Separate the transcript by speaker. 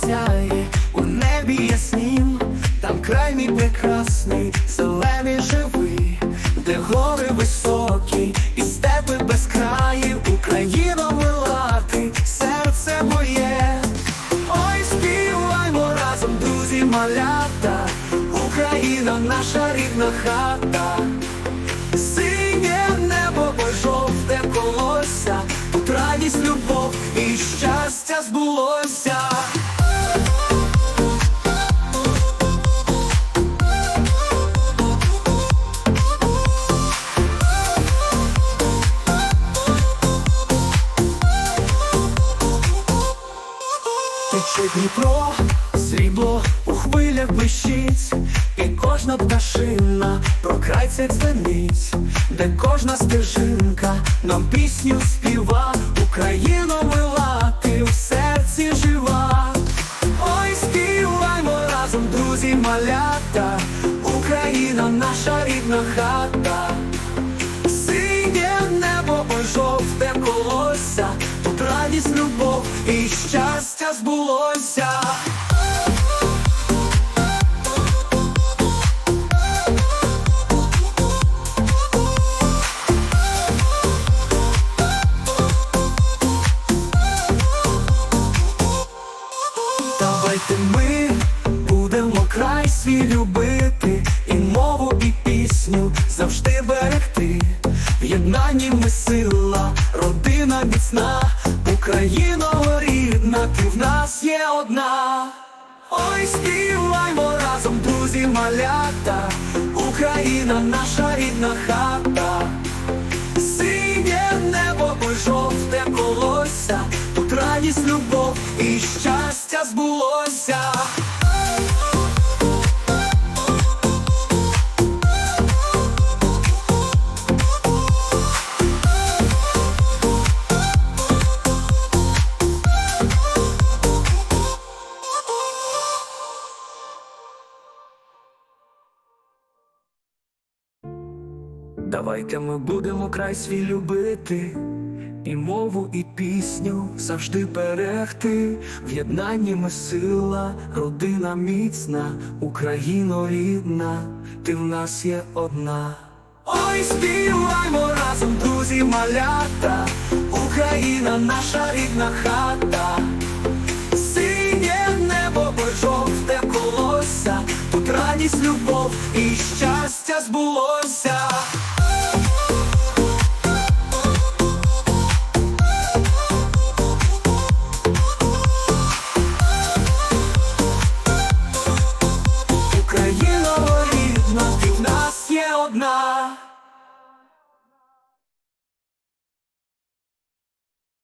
Speaker 1: сяє, у небі яснім, там крайній прекрасний, зелений живий, де гори високі, і степи без країв, Україна мила ти, серце моє, ой, співаймо разом, друзі, малята, Україна наша рідна хата. Радість, любов і щастя збулося. Тече Дніпро, срібло у хвилях блищить, і кожна пташина про край цей дзвенить, де кожна стежинка нам пісню співа, Україно мила, ти в серці жива. Ой, співаймо разом, друзі, малята, Україна наша рідна хата. Синє небо, ой, жовте колося, тут радість, любов і щастя збулося. Давайте ми будемо край свій любити, і мову, і пісню завжди берегти. В єднанні ми сила, родина міцна, Україно рідна, нас є одна. Ой, співаймо разом, друзі, малята, Україна наша рідна хата. Синє небо, ой, жовте колося, тут радість, любов Давайте ми будемо край свій любити, і мову, і пісню завжди берегти. В єднанні ми сила, родина міцна, Україно рідна, ти в нас є одна. Ой, співаймо разом, друзі, малята, Україна наша рідна хата. Синє небо, бо жовте колося, тут радість, любов і щастя одна.